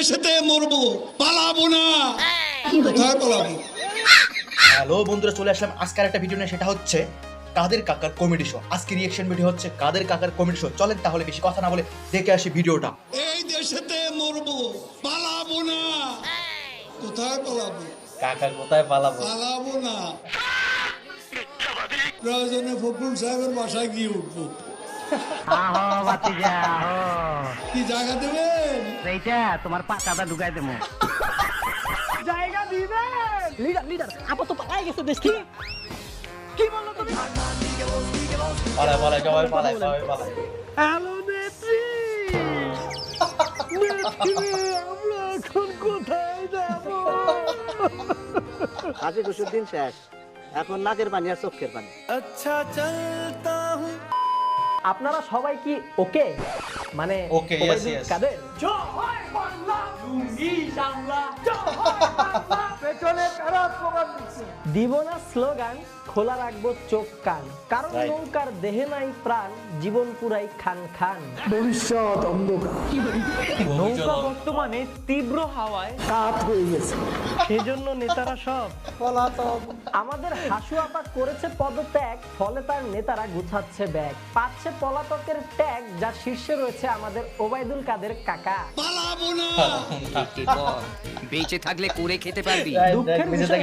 দেশেতে মরবো। পালাবো না। কোথায় পালাবো? হ্যালো বন্ধুরা চলে আসলাম। আজকের একটা ভিডিও নিয়ে সেটা হচ্ছে কাদের কাকার কমেডি শো আজকে রিয়েকশন ভিডিও হচ্ছে কাদের কাকার কমেডি শো চলেন তাহলে বেশি কথা না বলে দেখে আসি ভিডিওটা এই দেশেতে মরবো। পালাবো না। কোথায় পালাবো? কাকা কোথায় পালাবো? পালাবো না। প্রয়োজনে ফখরুল সাহেবের বাসায় গিয়ে উঠবো। কি জায়গা দেবেন এইটা তোমার পাকাটা ঢুকাই দেবো। জায়গা দিবেন লিডার লিডার আপাতত পালাই গেছে দেশ। কি? কি বলল তুমি? পালায় পালায় সবাই পালায় সবাই পালায় হ্যালো নেত্রী। নেত্রী আমরা এখন কোথায় যাব? খুশির দিন শেষ। এখন নাকের পানি আর চোখের পানি। আপনারা সবাই কি ওকে? মানে yes, ওবায়দুল yes. কাদের দিব না স্লোগান। খোলা রাখব চোখ কান। কারণ নৌকার দেহে নাই প্রাণ জীবন পুরাই খান খান। ভবিষ্যৎ নৌকা বর্তমানে তীব্র হাওয়ায় কাত হয়ে গেছে। সেজন্য নেতারা সব আমাদের হাসু আপা করেছে পদত্যাগ ফলে তার নেতারা গুছাচ্ছে ব্যাগ। পাচ্ছে পলাতকের ট্যাগ যার শীর্ষে রয়েছে আমাদের ওবায়দুল কাদের কাকা। বেঁচে থাকলে করে খেতে পারবি। দুঃখের বিষয়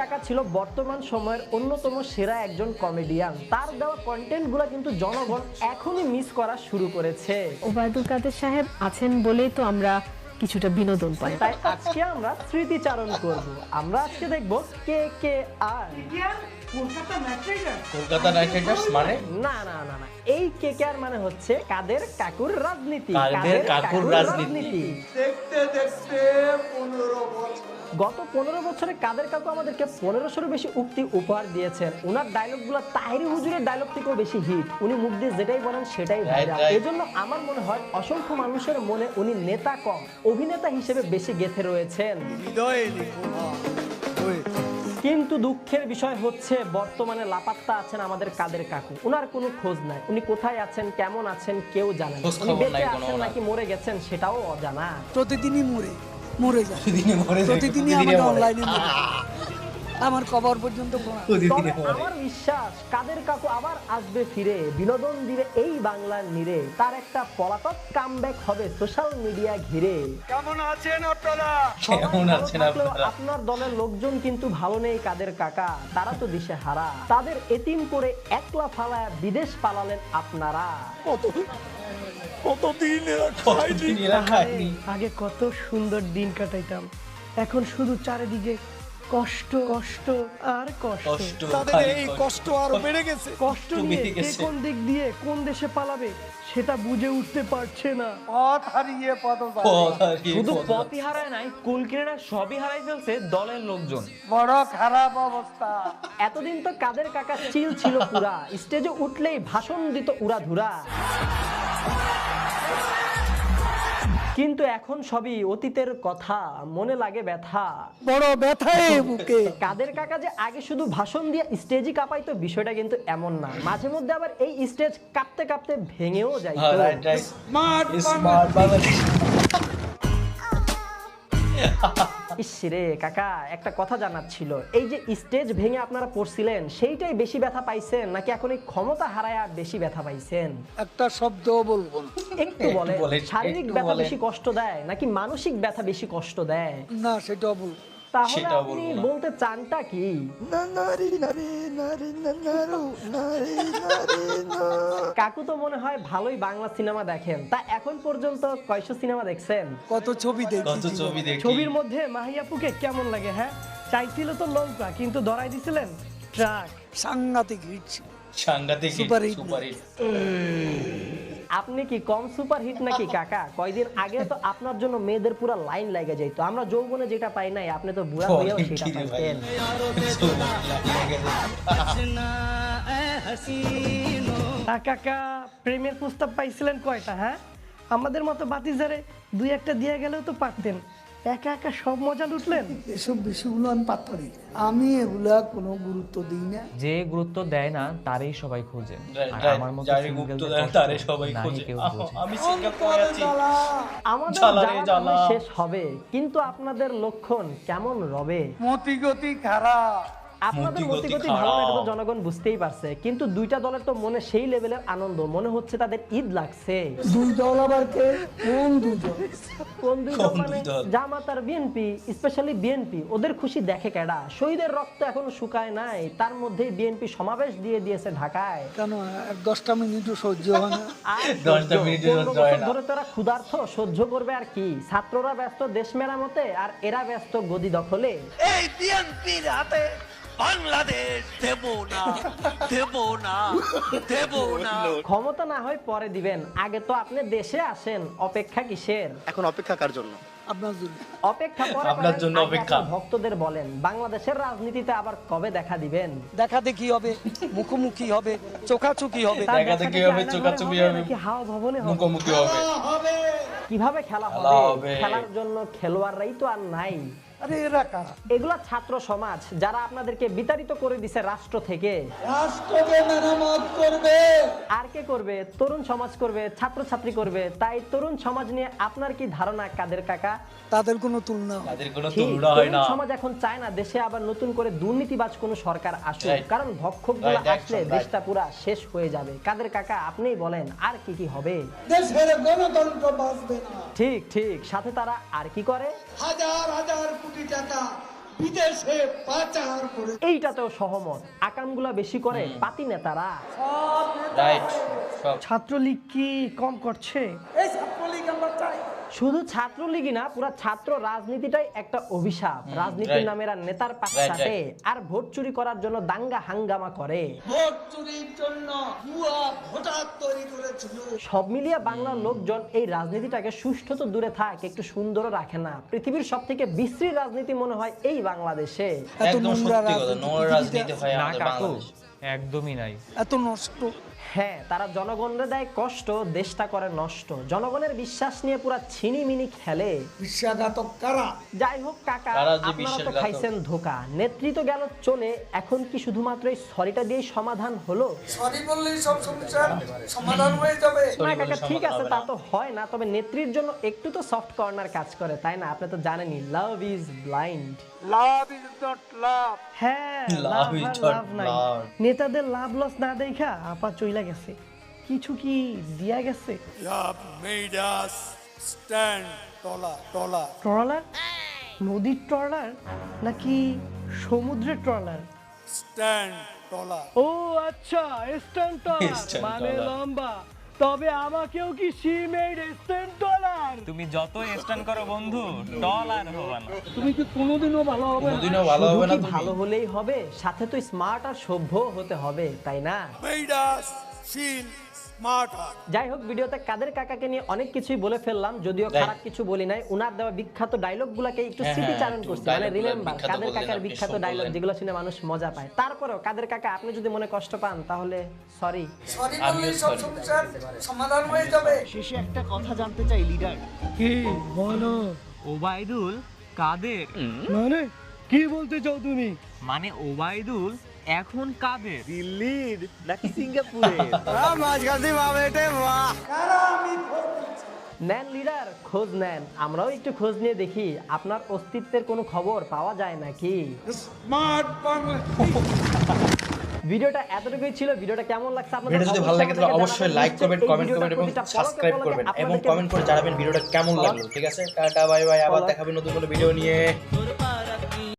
কাকা ছিল বর্তমান সময়ের অন্যতম সেরা একজন কমেডিয়ান তার দেওয়া কন্টেন্টগুলা কিন্তু জনগণ এখনই মিস করা শুরু করেছে। ওবায়দুল কাদের সাহেব আছেন বলেই তো আমরা কিছুটা বিনোদন পাই। তাই আজকে আমরা স্মৃতিচারণ করব। আমরা আজকে দেখব কে কে আর। Kolkata Knight Riders. মানে? না না না না। এই কে কে আর মানে হচ্ছে কাদের কাকুর রাজনীতি। কাদের কাকুর রাজনীতি। দেখতে দেখতে। গত পনেরো বছরে কাদের কাকু আমাদেরকে পনেরোশোর বেশি উক্তি উপহার দিয়েছেন? ওনার ডায়লগগুলো তাহিরি হুজুরের ডায়লগ থেকেও বেশি হিট উনি মুখ দিয়ে যেটাই বলেন সেটাই ভাইরাল. এজন্য আমার মনে হয় অসংখ্য মানুষের মনে উনি নেতা কম অভিনেতা হিসেবে বেশি গেথে রয়েছেন। কিন্তু দুঃখের বিষয় হচ্ছে বর্তমানে লাপাত্তা আছেন আমাদের কাদের কাকু। উনার কোনো খোঁজ নাই। উনি কোথায় আছেন কেমন আছেন কেউ জানেন উনি বেঁচে আছেন নাকি মরে গেছেন সেটাও অজানা। প্রতিদিনই মরে। মরে যায় প্রতিদিনই আমাদের। অনলাইনে আমার কবর পর্যন্ত আমার বিশ্বাস কাদের কাকু আবার আসবে ফিরে বিনোদন দিবে এই বাংলার নিরে। তার একটা পলাতক কামব্যাক হবে সোশ্যাল মিডিয়া ঘিরে। কেমন আছেন সবাই ভালো থাকলেও আপনারা? আপনার দলের লোকজন কিন্তু ভালো নেই কাদের কাকা তারা তো দিশে হারা তাদের এতিম করে একলা ফালায় বিদেশ পালালেন আপনারা। কতদিন এরা খায়নি? আগে কত সুন্দর দিন কাটাইতাম। এখন শুধু চারিদিকে কষ্ট কষ্ট আর কষ্ট। তাদের এই কষ্ট। আরও বেড়ে গেছে। কষ্ট নিয়ে কে কোন দিক দিয়ে কোন দেশে পালাবে সেটা বুঝে উঠতে পারছে না। পথ হারিয়ে পথ শুধু পথ পথই হারায়। নাই কুল সবই হারাই ফেলছে দলের লোকজন। বড় খারাপ অবস্থা। এতদিন তো কাদের কাকা চিল ছিল পুরা। স্টেজে উঠলেই ভাষণ দিত উড়া ধুরা কিন্তু এখন সবই অতীতের কথা মনে লাগে ব্যথা। বড় ব্যথায় বুকে। কাদের কাকা যে আগে শুধু ভাষণ দিয়ে স্টেজই কাঁপাইতো বিষয়টা কিন্তু এমন না। মাঝে মধ্যে আবার এই স্টেজ কাঁপতে কাঁপতে ভেঙেও যায় হ্যাঁ right right smart smart Bangladesh. ইসরে কাকা একটা কথা জানার ছিল। এই যে স্টেজ ভেঙে আপনারা পড়ছিলেন সেইটাই বেশি ব্যথা পাইছেন নাকি এখন এই ক্ষমতা হারায়া বেশি ব্যথা পাইছেন? একটা শব্দ বলব একটু বলে শারীরিক ব্যথা বেশি কষ্ট দেয় নাকি মানসিক ব্যথা বেশি কষ্ট দেয়? না সেটা বলব তাহলে আপনি। বলতে চানটা কি? কাকু তো মনে হয় ভালোই বাংলা সিনেমা দেখেন। তা এখন পর্যন্ত কয়শো সিনেমা দেখছেন? কত ছবি কত ছবি দেখি। ছবির মধ্যে মাহিয়াপুকে কেমন লাগে হ্যাঁ? চাইছিল তো নৌকা কিন্তু ধরাই দিছিলেন ট্রাক। সাংঘাতিক হিট সাংঘাতিক সুপার হিট আপনি কি কম সুপার হিট নাকি কাকা? কয়দিন আগে তো আপনার জন্য মেয়েদের পুরো লাইন লাগে যাইতো। আমরা যৌবনে যেটা পাই নাই আপনি তো বুড়া হয়েও সেটা পাইতেন। কাকা প্রেমের প্রস্তাব পাইছিলেন কয়টা হ্যাঁ? আমাদের মতো বাতিজারে দুই একটা দিয়ে গেলেও তো পারতেন। একা একা সব মজা লুটলেন? এসব বিষয়গুলো আমি পাত্তা দিই। আমি এগুলা কোনো গুরুত্ব দিই না। যে গুরুত্ব দেয় না তারই সবাই খোঁজে। আমার মতো দেয় সবাই খোঁজে। আমি সিঙ্গেল আছি। আমাদের জ্বালা। শেষ হবে কিন্তু আপনাদের লক্ষণ কেমন রবে? মতি গতি খারাপ। আপনাদের মতিগতি ভালো না এটা তো জনগণ বুঝতেই পারছে। কিন্তু দুইটা দলের তো মনে সেই লেভেলের আনন্দ মনে হচ্ছে তাদের ঈদ লাগছে। দুই দল আবার কে? কোন দুই দল? কোন মানে দুই দল? জামাত আর বিএনপি স্পেশালি বিএনপি ওদের খুশি দেখে কেডা? শহীদের রক্ত এখনও শুকায় নাই তার মধ্যেই বিএনপি সমাবেশ দিয়ে দিয়েছে ঢাকায়। কেন এক দশটা মিনিটও সহ্য হয় না? আর দশটা সহ্য। হয় না। ধরে তোরা ক্ষুধার্থ সহ্য করবে আর কি? ছাত্ররা ব্যস্ত দেশ মেরামতে আর এরা ব্যস্ত গদি দখলে। এই বিএনপির হাতে বাংলাদেশ দেব না দেব না দেব না। ক্ষমতা না হয় পরে দিবেন। আগে তো আপনি দেশে আসেন অপেক্ষা কিসের? এখন অপেক্ষা কার জন্য? আপনার জন্য। অপেক্ষা পরে আপনার জন্য অপেক্ষা। ভক্তদের বলেন বাংলাদেশের রাজনীতিতে আবার কবে দেখা দিবেন? দেখা দেখি হবে মুখোমুখি হবে চোখাচোখি হবে। তার দেখা দেখি হবে, হাওয়া ভবনে হবে? মুখোমুখি হবে। কীভাবে খেলা হবে। খেলার জন্য খেলোয়াড়রাই তো আর নাই। আরে এরা কারা? এগুলা ছাত্র সমাজ যারা আপনাদেরকে বিতাড়িত করে দিছে রাষ্ট্র থেকে। রাষ্ট্রকে মেরামত করবে। আর কে করবে? তরুণ সমাজ করবে ছাত্র ছাত্রী করবে। তাই তরুণ সমাজ নিয়ে আপনার কি ধারণা কাদের কাকা? তাদের কোনো তুলনা। তাদের কোনো তুলনা হয় না। সমাজ এখন চায় না দেশে আবার নতুন করে দুর্নীতিবাজ কোন সরকার আসুক। Right. কারণ ভক্ষকগুলো আসলে দেশটা পুরা শেষ হয়ে যাবে। কাদের কাকা আপনিই বলেন আর কি কি হবে? দেশের গণতন্ত্র বাঁচবে না। ঠিক ঠিক সাথে তারা আর কি করে? হাজার হাজার কোটি টাকা বিদেশে পাচার করে এইটাতেও সহমত। আকামগুলা বেশি করে পাতি নেতারা। রাইট ছাত্রলীগ কি কম করছে? এই শুধু ছাত্রলীগই না পুরো ছাত্র রাজনীতিটাই একটা অভিশাপ। রাজনীতির নামে এরা নেতার পাশ চাটে আর ভোট চুরি করার জন্য দাঙ্গা হাঙ্গামা করে। ভোট চুরির জন্য ভুয়া ভোটার তৈরি করেছিল। সব মিলিয়ে বাংলার লোকজন এই রাজনীতিটাকে সুষ্ঠু তো দূরে থাক একটু সুন্দরও রাখে না। পৃথিবীর সব থেকে বিশ্রী রাজনীতি মনে হয় এই বাংলাদেশে। এত একদম সত্যি কথা রাজনীতি নোংরা রাজনীতি হয় আমাদের বাংলাদেশে। একদমই নাই। এত নষ্ট। হ্যাঁ তারা জনগণরে দেয় কষ্ট দেশটা করে নষ্ট। জনগণের বিশ্বাস নিয়ে পুরা ছিনিমিনি খেলে। বিশ্বাসঘাতক কারা? যাই হোক কাকা আপনারা তো খাইছেন ধোকা। নেতৃত্ব গেল চলে এখন কি শুধুমাত্র এই সরিটা দিয়েই সমাধান হলো? সরি বললেই সব সমস্যার সমাধান হয়ে যাবে। না কাকা ঠিক আছে তা তো হয় না তবে নেত্রীর জন্য একটু তো সফট কর্নার কাজ করে তাই না? আপনি তো জানেনই love is blind love is not love হ্যাঁ লাভ আর not লাভ নাই। নেতাদের লাভ লস না দেখা আপা চইলা গেছে। কিছু কি দিয়া গেছে? ট্রলার? নদীর ট্রলার? নাকি সমুদ্রের ট্রলার? ও আচ্ছা স্ট্যান্ড ট্রলার মানে লম্বা। তবে আমাকেও কি সি মেড স্ট্যান্ড ট্রলার তুমি যত স্ট্যান্ড করো বন্ধু টল আর হবা না। তুমি কি কোনোদিনও ভালো হবে কোনোদিনও ভালো হবে না ভালো হলেই হবে? সাথে তো স্মার্ট আর সভ্য হতে হবে তাই না? যাই হোক ভিডিওতে কাদের কাকাকে নিয়ে অনেক কিছুই বলে ফেললাম যদিও খারাপ কিছু বলি নাই। উনার দেওয়া বিখ্যাত ডায়লগ গুলাকে একটু হ্যাঁ, স্মৃতিচারণ একটু করছি। মানে রিমেম্বার বিখ্যাত কাদের কাকার বিখ্যাত ডায়লগ যেগুলো শুনে মানুষ মজা পায়। তারপরেও কাদের কাকা আপনি যদি মনে কষ্ট পান তাহলে সরি সমাধান হয়ে যাবে। শেষে একটা কথা জানতে চাই লিডার কি বলো? ওবায়দুল কাদের? মানে কি বলতে চাও তুমি? মানে ওবায়দুল এখন কাদের? দিল্লির নাকি সিঙ্গাপুরের নেন লিডার খোঁজ নেন। আমরাও একটু খোঁজ নিয়ে দেখি আপনার অস্তিত্বের কোনো খবর পাওয়া যায় নাকি? ভিডিওটা এতটুকুই ছিল ভিডিওটা কেমন লাগছে আপনাদের ভিডিও যদি ভালো লাগে তাহলে অবশ্যই লাইক করবেন কমেন্ট ভিডিওটা করবেন এবং সাবস্ক্রাইব করবেন এবং কমেন্ট করে জানাবেন ভিডিওটা কেমন লাগল ঠিক আছে? টাটা বাই বাই আবার দেখাবেন নতুন কোনো ভিডিও নিয়ে।